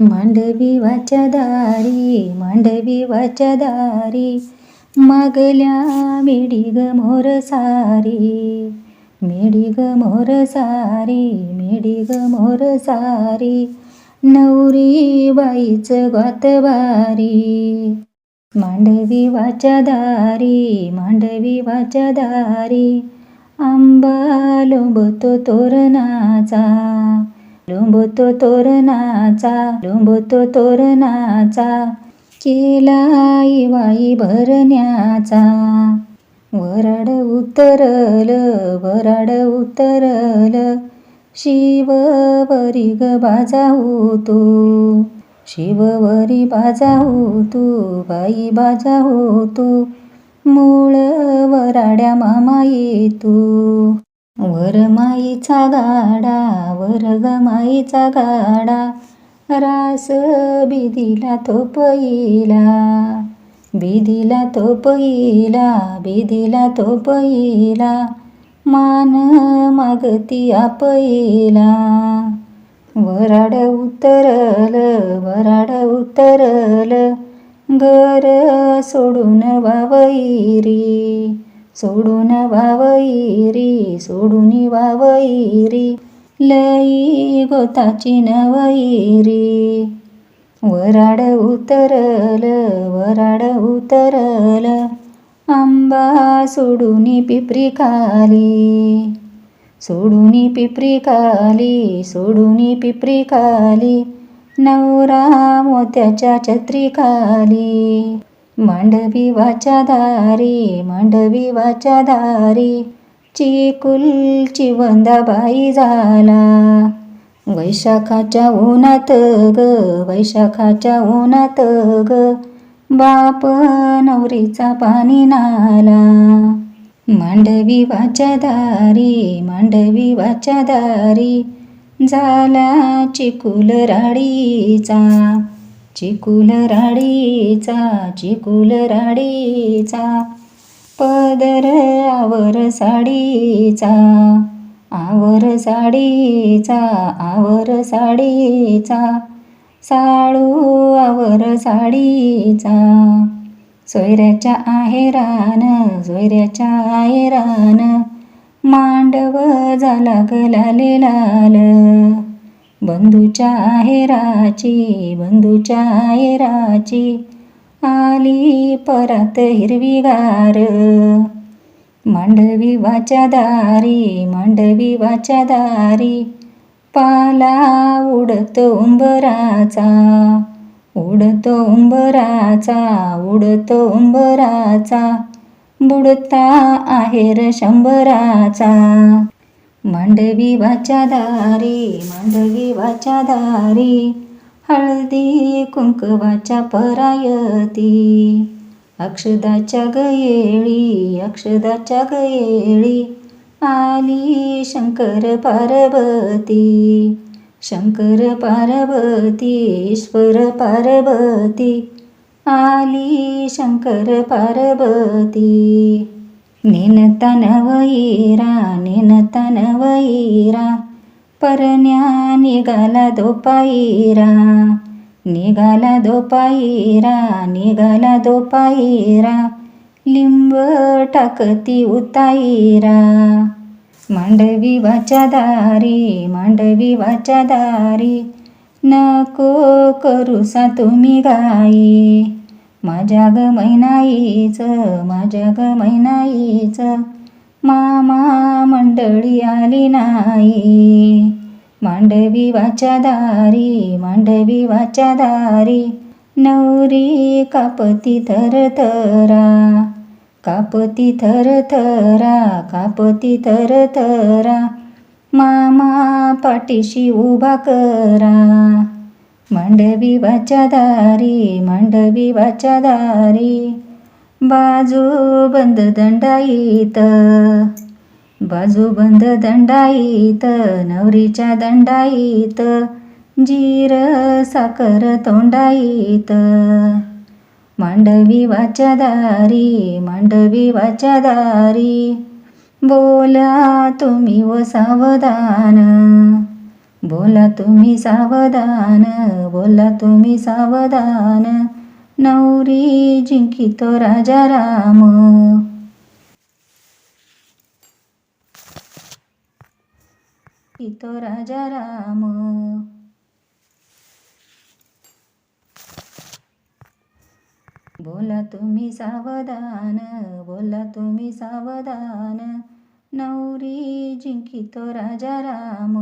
मांडवी वाच्या दारी मांडवी वाच्या दारी मागल्या मेडी ग मोर सारी मेडी ग मोर सारी मेडी ग मोर सारी नवरी बाईचं गात मांडवी वाच्या दारी मांडवी वाच्या दारी आंबा लोंबतो तोरणाचा लोंबतो तोरणाचा लोंबतो तोरणाचा केलाई वाई भरण्याचा. वराड उतरल वराड उतरल शिववरी ग बाजाऊ तू शिववरी बाजाऊ तू बाई बाजाऊ तू मूळ वराड्या मामाई तू वरमाईचा गाडा वरगमाईचा गाडा रास बिदीला तो पहिला बिदिला तो पहिला बिदिला तो पहिला मान मागती पहिला. वराड उतरल वराड उतरल घर सोडून वावैरी सोडून वावैरी सोडून वावैरी लई गोताची नवैरी. वराड उतरल वराड उतरल आंबा सोडून पिपरी खाली. सोडून पिपरी खाली सोडून पिपरी खाली नवरा मोत्याच्या छत्री खाली. मांडवी वाच्या दारी मांडवी वाच्या दारी चिकुलची वंदाबाई झाला वैशाखाच्या उन्हात ग वैशाखाच्या उन्हात ग बाप नवरीचा पाणी नाला मांडवी वाच्या दारी मांडवी वाच्या दारी झाला चिकुल राडीचा चिकुल राडीचा चिकुल राडीचा पदर आवर साडीचा आवर साडीचा आवर साडीचा. साळू आवर साडीचा. सोयऱ्याच्या आहेरान सोयऱ्याच्या आहेरान मांडव झाला गलाले लाल. बंधूच्या आहेराची बंधूच्या आहेराची आली परत हिरवीगार. मांडवी वाच्या दारी मांडवी वाच्या दारी पाला उडतो उंबराचा उडतो उंबराचा उडतो उंबराचा बुडता आहेर शंभराचा. मांडवी वाच्या दारी मांडवी वाच्या दारी हळदी कुंकवाच्या परायती अक्षदाच्या गयेळी अक्षदाच्या गयेळी आली शंकर पार्वती शंकर पार्वती ईश्वर पार्वती आली शंकर पार्वती नेनता नवईरा नेनता नवईरा परण्या निघाला दोपाईरा निघाला दोपाईरा निघाला दोपाईरा लिंब टाकती उताईरा मांडवी वाच्या दारी मांडवी वाच्या दारी नको करूसा तुम्ही गाई माझ्या ग मैनाईच माझ्या ग मैनाईच मामा मंडळी आली नाही. मांडवी वाच्या दारी मांडवी वाच्या दारी. नवरी कापती थरथरा कापती थरथरा कापती थरथरा. मामा पाठीशी उभा करा. मांडवी वाचादारी मांडवी वाचादारी. बाजू बंद दंडाईत बाजू बंद दंडाईत नवरीच्या दंडाईत जीर साखर तोंडाईत. मांडवी वाचादारी मांडवी वाचादारी. बोला तुम्ही व सावधान. बोला तुम्ही सावधान बोला तुम्ही सावधान नवरी जिंकितो राजा राम जिंकितो राजा राम बोला तुम्ही सावधान बोला तुम्ही सावधान नवरी जिंकितो राजा राम